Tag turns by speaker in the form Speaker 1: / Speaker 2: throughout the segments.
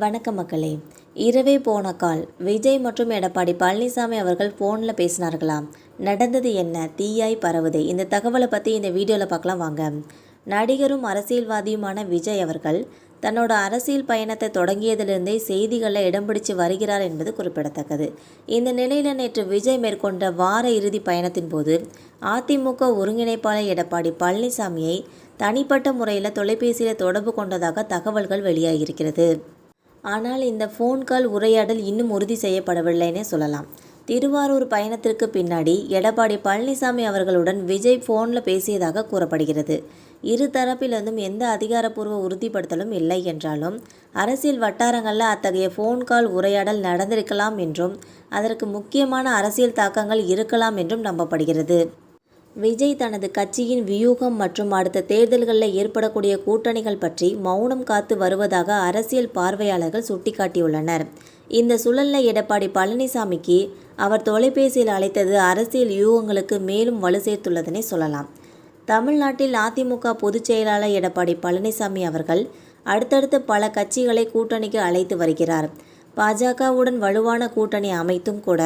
Speaker 1: வணக்கம் மக்களே. இரவே போன கால் விஜய் மற்றும் எடப்பாடி பழனிசாமி அவர்கள் ஃபோனில் பேசினார்களாம் நடந்தது என்ன? தீயாய் பரவுது. இந்த தகவலை பற்றி இந்த வீடியோவில் பார்க்கலாம் வாங்க. நடிகரும் அரசியல்வாதியுமான விஜய் அவர்கள் தன்னோட அரசியல் பயணத்தை தொடங்கியதிலிருந்தே செய்திகளில் இடம் பிடிச்சு வருகிறார் என்பது குறிப்பிடத்தக்கது. இந்த நிலையில் நேற்று விஜய் மேற்கொண்ட வார இறுதி பயணத்தின் போது அதிமுக ஒருங்கிணைப்பாளர் எடப்பாடி பழனிசாமியை தனிப்பட்ட முறையில் தொலைபேசியில் தொடர்பு கொண்டதாக தகவல்கள் வெளியாகியிருக்கிறது. ஆனால் இந்த ஃபோன் கால் உரையாடல் இன்னும் உறுதி செய்யப்படவில்லைன்னே சொல்லலாம். திருவாரூர் பயணத்திற்கு பின்னாடி எடப்பாடி பழனிசாமி அவர்களுடன் விஜய் ஃபோனில் பேசியதாக கூறப்படுகிறது. இரு தரப்பிலிருந்தும் எந்த அதிகாரப்பூர்வ உறுதிப்படுத்தலும் இல்லை என்றாலும் அரசியல் வட்டாரங்களில் அத்தகைய ஃபோன் கால் உரையாடல் நடந்திருக்கலாம் என்றும் அதற்கு முக்கியமான அரசியல் தாக்கங்கள் இருக்கலாம் என்றும் நம்பப்படுகிறது. விஜய் தனது கட்சியின் வியூகம் மற்றும் அடுத்த தேர்தல்களில் ஏற்படக்கூடிய கூட்டணிகள் பற்றி மௌனம் காத்து வருவதாக அரசியல் பார்வையாளர்கள் சுட்டிக்காட்டியுள்ளனர். இந்த சூழலில் எடப்பாடி பழனிசாமிக்கு அவர் தொலைபேசியில் அழைத்தது அரசியல் யூகங்களுக்கு மேலும் வலு சேர்த்துள்ளதனை சொல்லலாம். தமிழ்நாட்டில் அதிமுக பொதுச் செயலாளர் எடப்பாடி பழனிசாமி அவர்கள் அடுத்தடுத்து பல கட்சிகளை கூட்டணிக்கு அழைத்து வருகிறார். பாஜகவுடன் வலுவான கூட்டணி அமைத்தும் கூட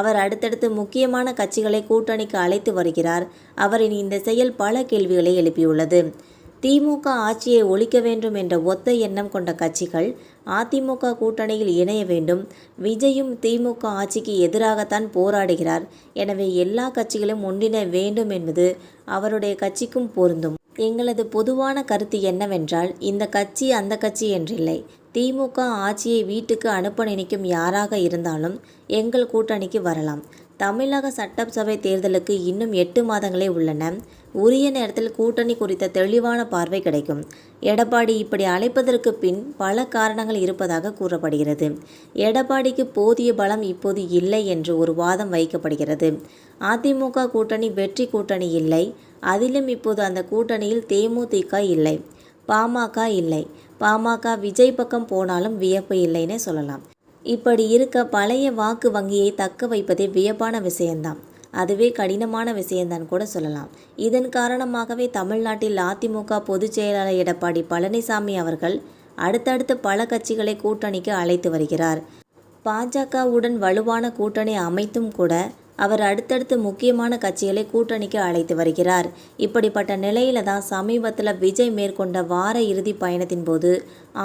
Speaker 1: அவர் அடுத்தடுத்து முக்கியமான கட்சிகளை கூட்டணிக்கு அழைத்து வருகிறார். அவரின் இந்த செயல் பல கேள்விகளை எழுப்பியுள்ளது. திமுக ஆட்சியை ஒழிக்க வேண்டும் என்ற ஒத்த எண்ணம் கொண்ட கட்சிகள் அதிமுக கூட்டணியில் இணைய வேண்டும். விஜயும் திமுக ஆட்சிக்கு எதிராகத்தான் போராடுகிறார். எனவே எல்லா கட்சிகளும் ஒன்றிண வேண்டும் என்பது அவருடைய கட்சிக்கும் பொருந்தும். எங்களது பொதுவான கருத்து என்னவென்றால் இந்த கட்சி அந்த கட்சி என்றில்லை. திமுக ஆட்சியை வீட்டுக்கு அனுப்ப நினைக்கும் யாராக இருந்தாலும் எங்கள் கூட்டணிக்கு வரலாம். தமிழக சட்டசபை தேர்தலுக்கு இன்னும் எட்டு மாதங்களே உள்ளன. உரிய நேரத்தில் கூட்டணி குறித்த தெளிவான பார்வை கிடைக்கும். எடப்பாடி இப்படி அழைப்பதற்கு பின் பல காரணங்கள் இருப்பதாக கூறப்படுகிறது. எடப்பாடிக்கு போதிய பலம் இப்போது இல்லை என்று ஒரு வாதம் வைக்கப்படுகிறது. அதிமுக கூட்டணி வெற்றி கூட்டணி இல்லை. அதிலும் இப்போது அந்த கூட்டணியில் தேமுதிக இல்லை பாமக இல்லை. பாமக விஜய் பக்கம் போனாலும் வியப்பு இல்லைன்னே சொல்லலாம். இப்படி இருக்க பழைய வாக்கு வங்கியை தக்க வைப்பதே வியப்பான விஷயம்தான். அதுவே கடினமான விஷயம்தான் கூட சொல்லலாம். இதன் காரணமாகவே தமிழ்நாட்டில் அதிமுக பொதுச் செயலாளர் எடப்பாடி பழனிசாமி அவர்கள் அடுத்தடுத்து பல கட்சிகளை கூட்டணிக்கு அழைத்து வருகிறார். பாஜகவுடன் வலுவான கூட்டணி அமைத்தும் கூட அவர் அடுத்தடுத்து முக்கியமான கட்சிகளை கூட்டணிக்கு அழைத்து வருகிறார். இப்படிப்பட்ட நிலையில தான் சமீபத்தில் விஜய் மேற்கொண்ட வார இறுதி பயணத்தின் போது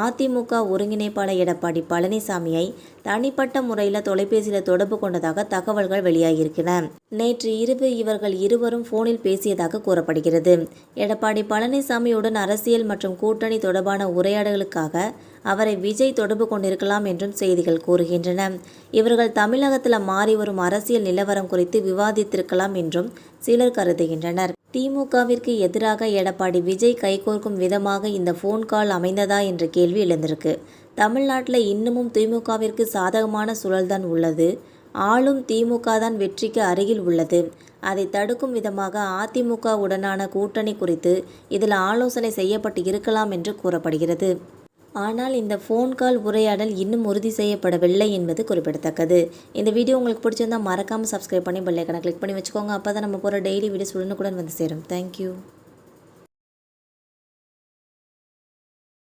Speaker 1: அதிமுக ஒருங்கிணைப்பாளர் எடப்பாடி பழனிசாமியை தனிப்பட்ட முறையில் தொலைபேசியில் தொடர்பு கொண்டதாக தகவல்கள் வெளியாகியிருக்கின. நேற்று இரவு இவர்கள் இருவரும் போனில் பேசியதாக கூறப்படுகிறது. எடப்பாடி பழனிசாமியுடன் அரசியல் மற்றும் கூட்டணி தொடர்பான உரையாடல்களுக்காக அவரை விஜய் தொடர்பு கொண்டிருக்கலாம் என்றும் செய்திகள் கூறுகின்றன. இவர்கள் தமிழகத்தில் மாறி வரும் அரசியல் நிலவரம் குறித்து விவாதித்திருக்கலாம் என்றும் சிலர் கருதுகின்றனர். திமுகவிற்கு எதிராக எடப்பாடி விஜய் கைகோர்க்கும் விதமாக இந்த ஃபோன் கால் அமைந்ததா என்ற கேள்வி எழுந்திருக்கு. தமிழ்நாட்டில் இன்னமும் திமுகவிற்கு சாதகமான சூழல்தான் உள்ளது. ஆளும் திமுக தான் வெற்றிக்கு அருகில் உள்ளது. அதை தடுக்கும் விதமாக அதிமுக உடனான கூட்டணி குறித்து இதில் ஆலோசனை செய்யப்பட்டு இருக்கலாம் என்று கூறப்படுகிறது. ஆனால் இந்த ஃபோன் கால் உரையாடல் இன்னும் உறுதி செய்யப்படவில்லை என்பது குறிப்பிடத்தக்கது. இந்த வீடியோ உங்களுக்கு பிடிச்சிருந்தால் மறக்காமல் சப்ஸ்கிரைப் பண்ணி பெல்லைக்கனை கிளிக் பண்ணி வச்சுக்கோங்க. அப்போ தான் நம்ம போகிற டெய்லி வீடியோஸ் உடனுக்குடன் வந்து சேரும். தேங்க்யூ